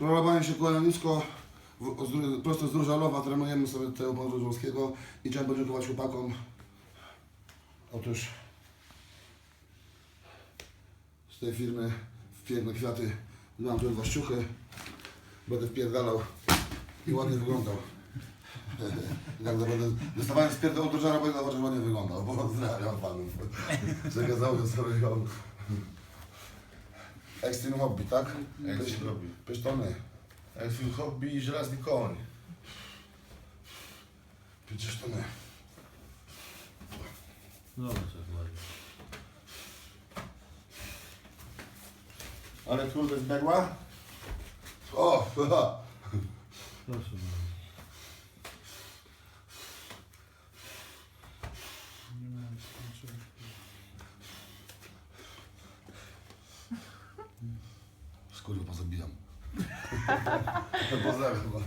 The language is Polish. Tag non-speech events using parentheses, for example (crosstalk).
Królowałem się kłania nisko, w, z, Dru- prosto z Różalowa, trenujemy sobie u Pana Różalskiego i chciałem podziękować chłopakom. Otóż z tej firmy w piękne kwiaty mam tu dwa ściuchy, będę wpierdalał i ładnie wyglądał. (laughs) Tak naprawdę dostawałem spierdol od Różala, bo ja zobaczył, że ładnie wyglądał, bo pozdrawiam Panów. Przekazały sobie ją. Extreme Hobby, tak? Extreme Hobby. Pysztony. Extreme Hobby i żelazny koń. Pysztony. Jak ładnie. Ale kurde zbiegła? O! haha. (laughs) Proszę bardzo. школе по зубьям. По заговору.